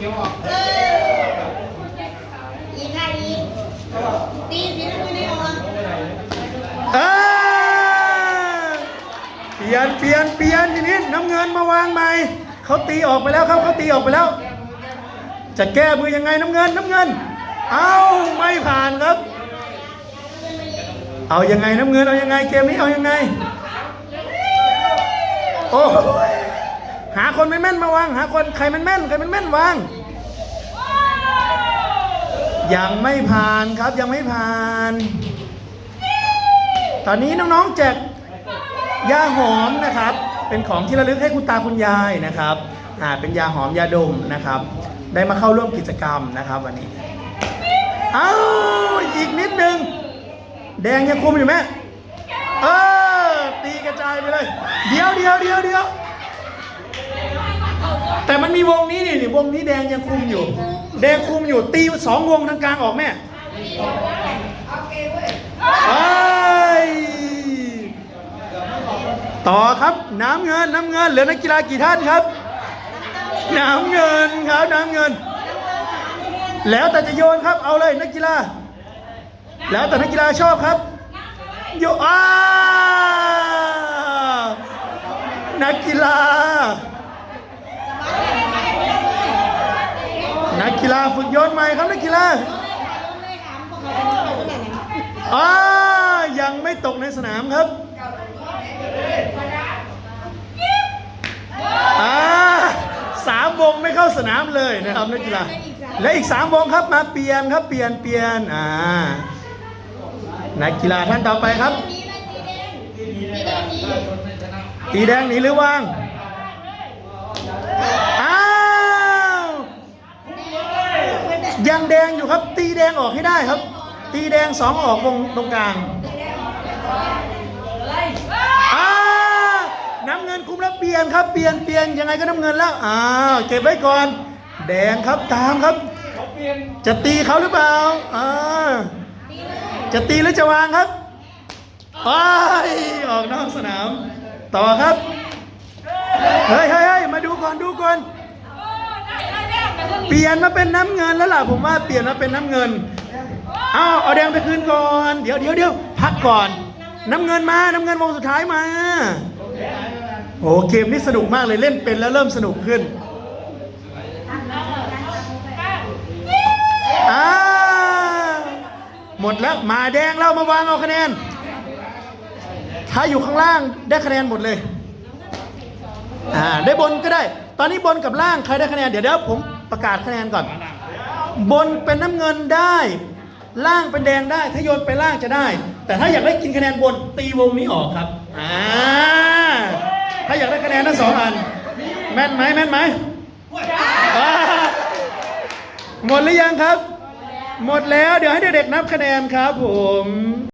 อีกค่ะอีกตีสีน้ำเงินให้ออกเออเปลี่ยนเปลี่ยนเปลี่ยนทีนี้น้ำเงินมาวางใหม่เขาตีออกไปแล้วครับเขาตีออกไปแล้ว จะแก้มือยังไงน้ำเงินน้ำเงิน เอาไม่ผ่านครับ เอายังไงน้ำเงินเอายังไงเกมนี้เอายังไง โอ้ หาคนไม่แม่นมาวาง หาคนใครมันแม่นใครมันแม่นวาง ยังไม่ผ่านครับยังไม่ผ่าน ตอนนี้น้องๆแจกยาหอมนะครับ เป็นของที่ระลึกให้คุณตาคุณยายนะครับอ่าเป็นยาหอมยาดมนะครับ ได้มาเข้าร่วมกิจกรรมนะครับวันนี้เอาอีกนิดนึง แดงยังคุมอยู่ไหมเออตีกระจายไปเลย เดี๋ยวเดี๋ยวเดี๋ยวเดี๋ยวแต่มันมีวงนี้นี่นี่ วงนี้แดงยังคุมอยู่ แดงคุมอยู่ตีสองวงทางกลางออกแม่ไปต่อครับน้ำเงินน้ำเงินเหลือนักกีฬากี่ท่านครับ น้ำเงินครับน้ำเงิน แล้วแต่จะโยนครับเอาเลยนักกีฬา แล้วแต่นักกีฬาชอบครับโยอ้านักกีฬา นักกีฬาฝึกโยนใหม่ครับนักกีฬาอ่ายังไม่ตกในสนามครับอ่าสามวงไม่เข้าสนามเลยนะครับนักกีฬาและอีกสามวงครับมาเปลี่ยนครับเปลี่ยนเปลี่ยนอ่านักกีฬาท่านต่อไปครับ ตีแดงตีแดงนี้ตีแดงหนีหรือว่าง อ้าว ยังแดงอยู่ครับ ตีแดงออกให้ได้ครับ ตีแดงสองออกวงตรงกลางน้ำเงินคุมแล้วเปลี่ยนครับเปลี่ยนเปลี่ยนยังไงก็น้ำเงินแล้วอ้าวเก็บไว้ก่อน แดงครับตามครับ จะตีเขาหรือเปล่าอ่าจะตีหรือจะวางครับอ้ายออกนอกสนาม ต่อครับ เฮ้ยเฮ้ยเฮ้ยมาดูก่อนดูก่อน เปลี่ยนมาเป็นน้ำเงินแล้วล่ะผมว่าเปลี่ยนมาเป็นน้ำเงินเอาเอาแดงไปคืนก่อน เดี๋ยวเดี๋ยวเดี๋ยวพักก่อน น้ำเงินมา น้ำเงินวงสุดท้ายมาโอ้เกมนี้สนุกมากเลยเล่นเป็นแล้วเริ่มสนุกขึ้นอ่าหมดแล้วมาแดงแล้วมาวางเอาคะแนน ถ้าอยู่ข้างล่างได้คะแนนหมดเลยอ่าได้บนก็ได้ ตอนนี้บนกับล่างใครได้คะแนนเดี๋ยวเดี๋ยวผม ประกาศคะแนนก่อน บนเป็นน้ำเงินได้ ล่างเป็นแดงได้ถ้าโยนไปล่างจะได้ แต่ถ้าอยากได้กินคะแนนบนตีวงนี้ออกครับอ่าถ้าอยากได้คะแนนทั้งสองอัน แม่นไหมแม่นไหมหมดหรือยังครับ หมดแล้วเดี๋ยวให้เด็กๆนับคะแนนครับผม